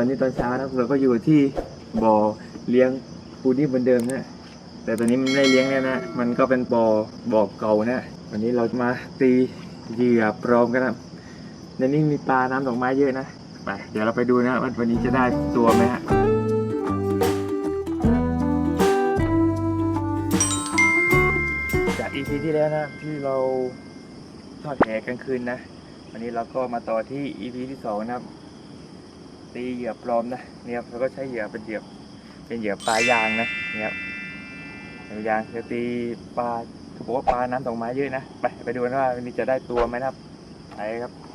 ตอนนี้ตอนเช้านะครับเราก็อยู่ที่บ่อเลี้ยงปูนิ่มเหมือนเดิมนะแต่ตอนนี้มันไม่เลี้ยงแล้วนะ มันก็เป็นบ่อบ่อเก่านะ วันนี้เรามาตีเหยื่อปลอมกันนะในนี้มีปลาน้ำดอกไม้เยอะนะไปเดี๋ยวเราไปดูนะว่าวันนี้จะได้ตัวไหมฮะจาก EP ที่แล้วนะที่เราทอดแหกลางคืนนะ วันนี้เราก็มาต่อที่ EP ที่สองนะครับ ตีเหยื่อปลอมนะเนี่ยครับเราก็ใช้เหยื่อเป็นเหยื่อเป็นเหยื่อปลายางนะเนี่ยครับเหยื่อยางจะตีปลาเขาบอกว่าปลาน้ำดอกไม้เยอะนะไปไปดูกันว่าวันนี้จะได้ตัวไหมนะครับไปครับ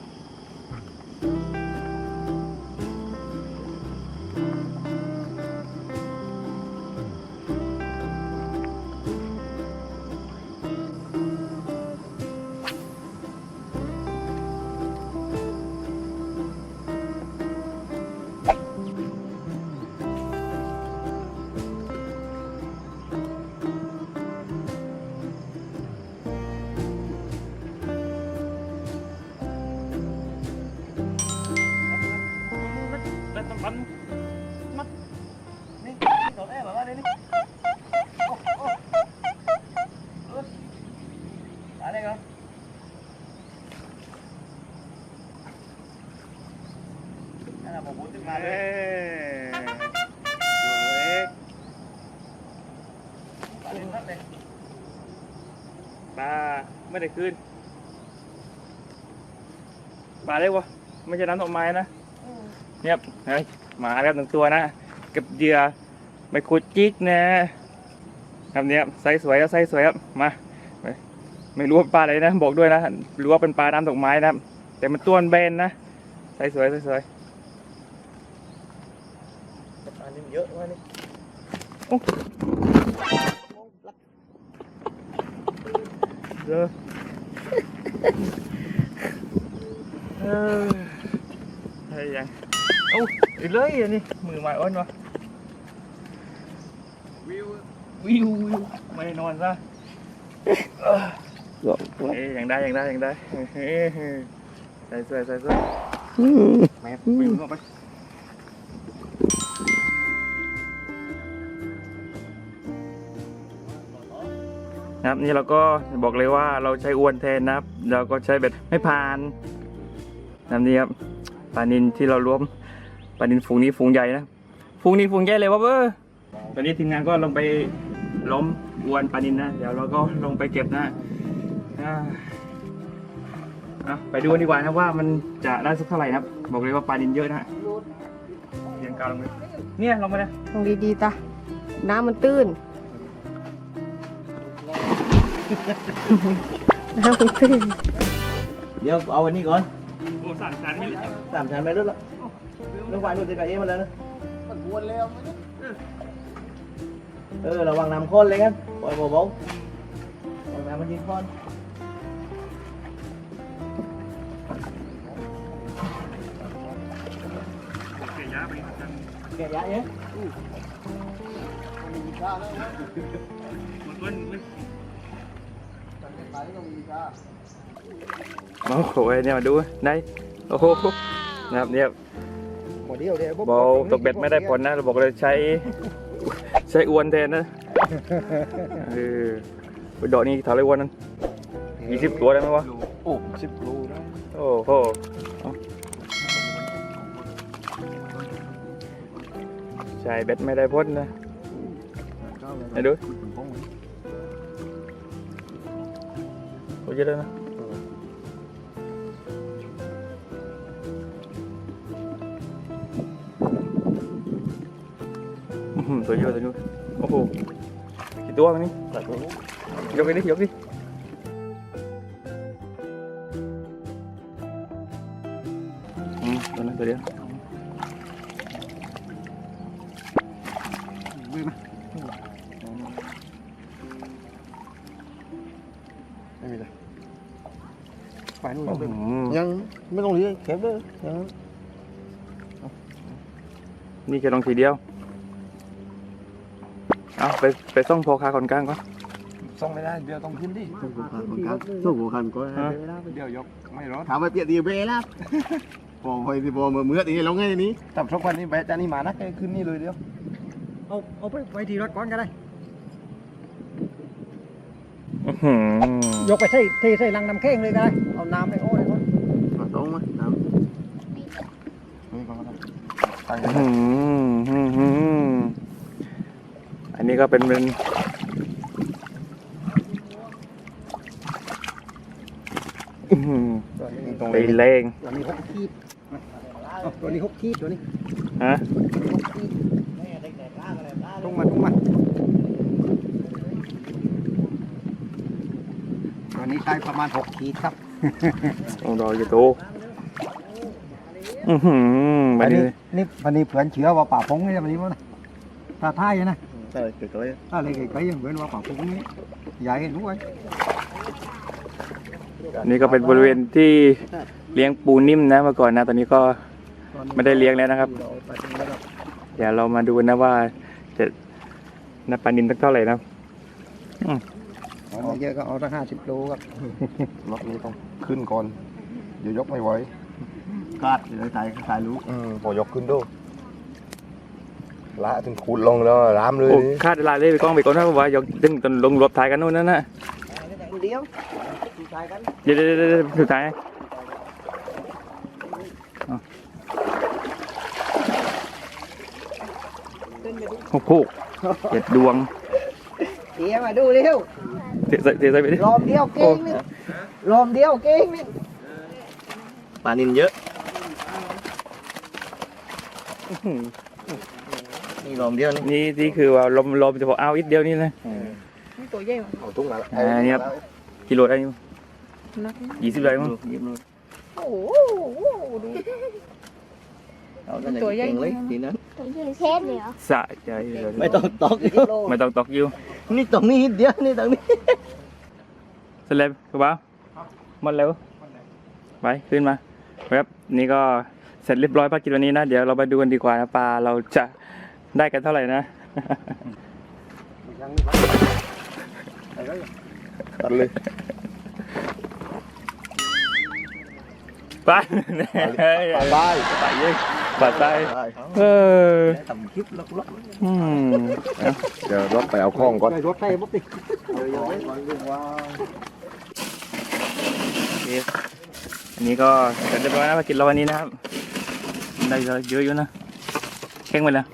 งมาเลยตัวเล็กปลาเล่นนัดเลยปลาไม่ได้คืนปลาเล็กวะไม่ใช่น้ำดอกไม้นะ เนี่ยเฮ้ยมาแล้วหนึ่งตัวนะกับเหยื่อไม่ขุดจิกนะครับเนี่ยไซส์สวยครับไซส์สวยครับมาไปไม่รู้ว่าปลาอะไรนะ บอกด้วยนะรู้ว่าเป็นปลาน้ำดอกไม้นะครับ แต่มันตัวนเบนนะไซส์สวยไซส์สวยปลานี่เยอะวะนี่โอ้เยอเออใช่ยัง โอ้ยเลยอันนี้มือไม้อ้อนวะวิววิววิวไม่ได้นอนซะเอ้ยยังได้ยังได้ยังได้เฮ้ยใส่เสื้อใส่เสื้อแม่วิวลงไปนะครับนี่เราก็บอกเลยว่าเราใช้อวนแทนนะครับ เราก็ใช้แบบไม่ผ่านนะครับนี่ครับปลานินที่เรารวม ปลานินฝูงนี้ฝูงใหญ่นะฝูงนี้ฝูงใหญ่เลยวะเบอร์ตอนนี้ทีมงานก็ลงไปล้มอวนปลานินนะ เดี๋ยวเราก็ลงไปเก็บนะอ่าอะไปดูกันดีกว่านะว่ามันจะได้สักเท่าไหร่นะครับ บอกเลยว่าปลานินเยอะนะเรียงกาวลงไปเนี่ยลงไปเลยลงดีๆตาน้ำมันตื้นน้ำมันตื้น เดี๋ยวเอาอันนี้ก่อนโอ้สั่นสั่นไม่เลยสามชั้นไปด้วยละเรื่อ งวายนู่นจะกับเอ๊ะมาแล้วนะมันวนแล้วเออระวังน้ำข้นเลยกันปล่อยเบาๆปล่อยน้ำมันยิงข้นเสียยาไปกันแกะยะเอ๊ะมันต้นเลยโอ้โหเนี่ยมาดูได้โอ้โหนะครับเนี่ยหมดเดียวเดีย วบอลตกเบ็ดไม่ได้ผลนะเราบอกเลยใช้ ใช้อวนแทนนะเออไปดอกนี่เท่าไรอวนนั้นยี่สิบตัวได้ไหมวะโอ้สิบโลได้โอ้โหเอาใช้เบ็ดไม่ได้พ้นนะไหนดูโอ้เยอะเลยนะ อื้อหือตัวเยอะตัวนู้นโอ้โหกี่ตัวมันนี่ยกไปดิยกดิอืมตัวนั้นตัวเดียวไม่มีเลยไปนู่นอื้อหือยังไม่ต้องเลี้ยงเก็บเลยยังนี่แค่ลองทีเดียว เอาไปไปซ่องโพคาคนกลางก่อนส่งไม่ได้เดี๋ยวต้องขึ้นดิสู้หัวคันก็ฮะเดี๋ยวยกไม่รอดถามไปเปลี่ยนดีเบล่ะพอไปที่พอเมื่อเมื่อตีแล้วไงนี้ตับทุกวันนี้ไปจานนี้มานะขึ้นนี่เลยเดียวเอาเอาไปไว้ที่รถก่อนก็ได้อื้อหือยกไปใส่เทใส่ลังน้ำแข็งเลยก็ได้เอาน้ำไปโอ้เลยก่อนต้องมาน้นี่ก็ได้ตั้งอื้อหืออื้อหืออันนี้ ก็เป็นเป็นอื้อหือตัวนี้ตรงไปนี้เลงตัวนี้หกขีดเอาตัวนี้หกขีดตัวนี้ฮะหกขีดลงมาลงมาตัวนี้ใช้ประมาณหกขีดครับต้องรออยู่โตอือหืออับันนนี้นี้นี่วันนี้เผื่อนเชื้อว่าป่าพงนี่วันนี้มั้งนะตาท้ายนะ ใช่เกิดเลยถ้าอะไรไกลๆยังเหมือนว่าป่าพงนี่ใหญ่รู้ไว้อันนี่ก็เป็นบริเวณที่เลี้ยงปูนิ่มนะเมื่อก่อนนะ ตอนนี้ก็ไม่ได้เลี้ยงแล้วนะครับ เดี๋ยวเรามาดูนะว่าจะนับปลานินตั้งเท่าไหร่นะเอาไม่เยอะก็เอาตั้งห้าสิบโลครับล็อกนี้ต้องขึ้นก่อน เดี๋ยวยกไม่ไหวกาดเลยถ่ายถ่ายรู้ อืมพอยกขึ้นดู ละถึงขูดลงแล้วรามเลยโอ้คาดเวลาเลยไปกล้องไปก่อนนะว่าอยากดึงจนลงรถถ่ายกันนู่นนั่นนะเดียวถ่ายกันเดี๋ยวเดี๋ยวเดี๋ยวเดี๋ยวสุดท้ายเอาโอ้โหเจ็ดดวงเดี๋ยวมาดูเร็วเทใส่เทใส่ไปดิรอมเดียวเก่งนี่รอมเดียวเก่งนี่ปลานินเยอะ นี่ลมเดียวนี่นี่นี่คือว่าลมลมเฉพาะเอาอีกเดียวนี่นะตัวใหญ่เอาตุ้งละอ่าเนี่ยครับ กิโลได้มั้งนักยี่สิบได้มั้งยิบเลยโอ้โหดูเอาตั้งแต่เก่งเลยทีนั้นตัวใหญ่เทสเลยเหรอสะใจเลยไม่ต้องตอกไม่ต้องตอกอยู่นี่ตรงนี้นิดเดียวนี่ตรงนี้เสร็จแล้วครับบ่าวหมดแล้วไปขึ้นมาครับนี่ก็เสร็จเรียบร้อยภารกิจวันนี้นะ เดี๋ยวเราไปดูกันดีกว่านะปลาเราจะ ได้กันเท่าไหร่นะ ตัดเลยไปปลาได้ไปเลยปลาใต้เออทำคลิปล็อกอืมเดี๋ยวรถไปเอาข้องก่อนไปรถไฟบุ๊กดิโอเคอันนี้ก็เสร็จเรียบร้อยนะภารกิจเราวันนี้นะครับ ได้เยอะอยู่นะเข่งไปแล้ว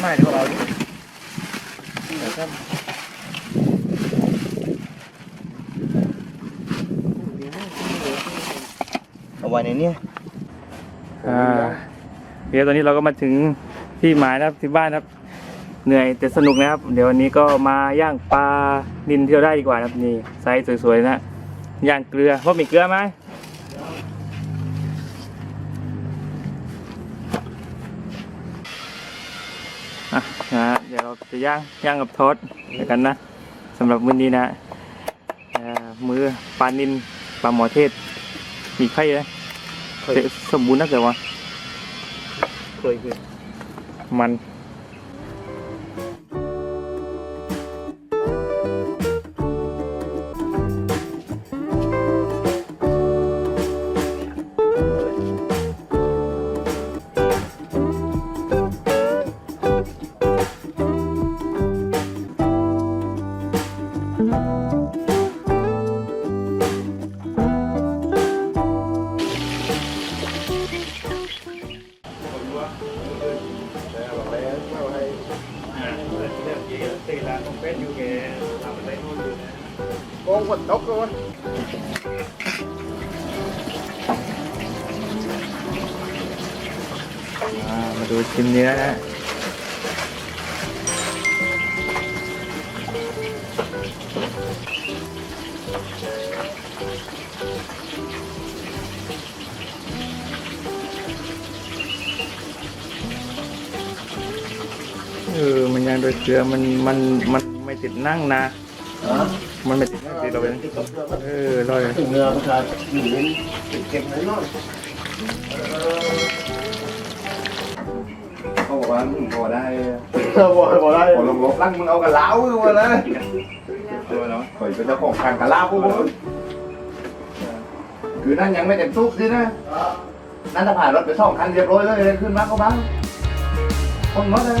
ไม่เดี๋ยวเราเอาไว้ในนี้อ่าเดี๋ยวตอนนี้เราก็มาถึงที่หมายนะครับที่บ้านครับ เหนื่อยแต่สนุกนะครับ เดี๋ยววันนี้ก็มาย่างปลาดินที่เราได้ดีกว่านะครับนี่ไซส์สวยๆนะ ย่างเกลือว่ามีเกลือไหมอะนะเดี๋ยวเราจะย่างย่างกับทอดเดี๋ยวกันนะสำหรับมื้อนี้นะอ่ามือปลานินปลาหมอเทศ มีไข่ไหมเตะสมบูรณ์นักเลยวะเคยเคยมัน ดูชิ้นเนื้อนะเออ มันยังโดยเกลือมันมันมันไม่ติดนั่งนะ มันไม่ติดนั่งติดเราเองเออร่อยถึงเนื้อผู้ชายอยู่ในเก็บไว้นอนเขาบอก ว่าพอได้บอกบอกได้พอลงลบลั่งมึงเอากระลาวมานะคอยเป็นเจ้าของทางกระลาวพวกมึงคือนั่นยังไม่เต็มทุกสินะนั่นถ้าผ่านรถไปสองคันเรียบร้อยเลยขึ้นมาก็บ้างคนรถอะไร